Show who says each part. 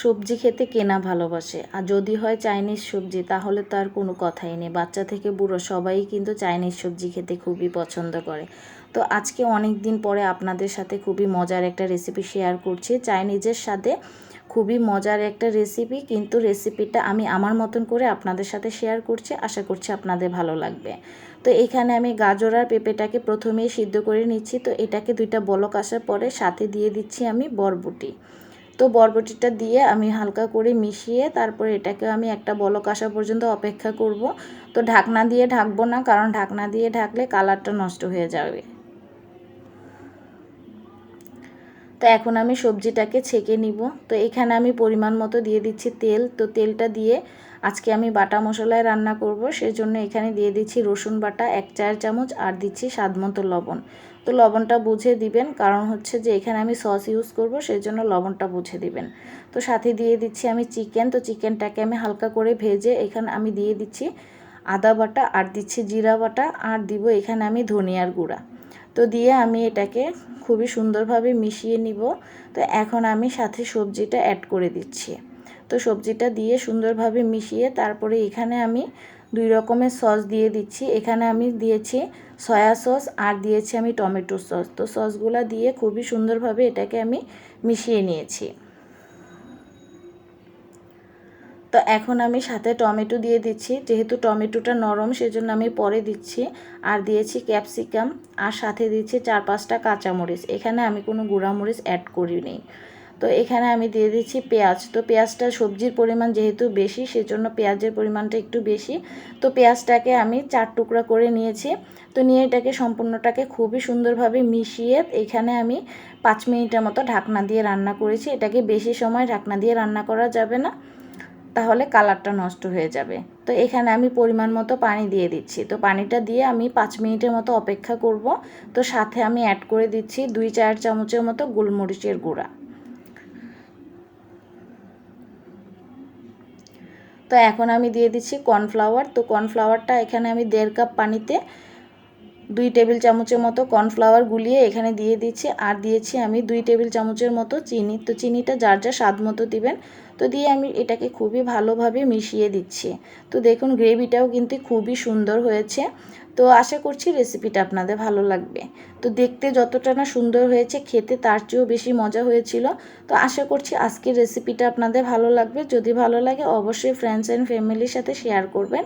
Speaker 1: সবজি খেতে কেনা ভালোবাসে। আর যদি হয় চাইনিজ সবজি, তাহলে তো আর কোনো কথাই নেই। বাচ্চা থেকে বুড়ো সবাই কিন্তু চাইনিজ সবজি খেতে খুবই পছন্দ করে। তো আজকে অনেক দিন পরে আপনাদের সাথে খুবই মজার একটা রেসিপি শেয়ার করছি। চাইনিজের সাথে খুবই মজার একটা রেসিপি কিন্তু রেসিপিটা আমি আমার মতন করে আপনাদের সাথে শেয়ার করছি। আশা করছি আপনাদের ভালো লাগবে। তো এখানে আমি গাজর আর পেঁপেটাকে প্রথমেই সিদ্ধ করে নিচ্ছি। তো এটাকে দুইটা বলক আসার পরে সাথে দিয়ে দিচ্ছি আমি বরবটি। তো বরবটিটা দিয়ে আমি হালকা করে মিশিয়ে তারপরে এটাকে আমি একটা বলক আসা পর্যন্ত অপেক্ষা করব। তো ঢাকনা দিয়ে ঢাকবো না, কারণ ঢাকনা দিয়ে ঢাকলে কালারটা নষ্ট হয়ে যাবে। তো এখন আমি সবজিটাকে ছেঁকে নিব। তো এখানে আমি পরিমাণ মতো দিয়ে দিচ্ছি তেল। তো তেলটা দিয়ে আজকে আমি বাটা মশলায় রান্না করব। সেজন্য এখানে দিয়ে দিচ্ছি রসুন বাটা, এক চার চামচ, আর দিচ্ছি স্বাদ মতো লবণ। তো লবণটা বুঝে দিবেন, কারণ হচ্ছে যে এখানে আমি সস ইউজ করব সেই জন্য লবণটা বুঝে দিবেন। তো সাথে দিয়ে দিচ্ছি আমি চিকেন। তো চিকেনটাকে আমি হালকা করে ভেজে এখানে আমি দিয়ে দিচ্ছি আদা বাটা, আর দিচ্ছি জিরা বাটা, আর দিব এখানে আমি ধনিয়ার গুঁড়া। তো দিয়ে আমি এটাকে খুবই সুন্দরভাবে মিশিয়ে নিব। তো এখন আমি সাথে সবজিটা অ্যাড করে দিচ্ছি। তো সবজিটা দিয়ে সুন্দরভাবে মিশিয়ে তারপরে এখানে আমি দুই রকমের সস দিয়ে দিচ্ছি। এখানে আমি দিয়েছি সয়া সস আর দিয়েছি আমি টমেটো সস তো সসগুলা দিয়ে খুবই সুন্দরভাবে এটাকে আমি মিশিয়ে নিয়েছি। তো এখন আমি সাথে টমেটো দিয়ে দিচ্ছি। যেহেতু টমেটোটা নরম, সেজন্য আমি পরে দিচ্ছি। আর দিয়েছি ক্যাপসিকাম। আর সাথে দিচ্ছি চার পাঁচটা কাঁচামরিচ। এখানে আমি কোনো গুঁড়ামরিচ অ্যাড করিনি। তো এখানে আমি দিয়ে দিচ্ছি পেঁয়াজ। তো পেঁয়াজটা সবজির পরিমাণ যেহেতু বেশি, সেজন্য পেঁয়াজের পরিমাণটা একটু বেশি। তো পেঁয়াজটাকে আমি চার টুকরা করে নিয়েছি। তো নিয়ে এটাকে সম্পূর্ণটাকে খুবই সুন্দরভাবে মিশিয়ে এখানে আমি পাঁচ মিনিটের মতো ঢাকনা দিয়ে রান্না করেছি। এটাকে বেশি সময় ঢাকনা দিয়ে রান্না করা যাবে না। তাহলে কালারটা নষ্ট হয়ে যাবে। তো এখানে আমি পরিমাণ মতো পানি দিয়ে দিচ্ছি। তো পানিটা দিয়ে আমি পাঁচ মিনিটের মতো অপেক্ষা করব। তো সাথে আমি অ্যাড করে দিচ্ছি দুই চার চামচের মতো গোলমরিচের গুঁড়া। তো এখন আমি দিয়ে দিচ্ছি কর্নফ্লাওয়ার তো কর্নফ্লাওয়ারটা এখানে আমি দেড় কাপ পানিতে দুই টেবিল চামচের মতো কর্নফ্লাওয়ার গুলিয়ে এখানে দিয়ে দিচ্ছি। আর দিয়েছি আমি দুই টেবিল চামচের মতো চিনি। তো চিনিটা যার যা স্বাদ মতো দিবেন। তো দিয়ে আমি এটাকে খুবই ভালোভাবে মিশিয়ে দিচ্ছি। তো দেখুন, গ্রেভিটাও কিন্তু খুবই সুন্দর হয়েছে। তো আশা করছি রেসিপিটা আপনাদের ভালো লাগবে। তো দেখতে যতটা না সুন্দর হয়েছে, খেতে তার চেয়েও বেশি মজা হয়েছিল। তো আশা করছি আজকের রেসিপিটা আপনাদের ভালো লাগবে। যদি ভালো লাগে, অবশ্যই ফ্রেন্ডস অ্যান্ড ফ্যামিলির সাথে শেয়ার করবেন।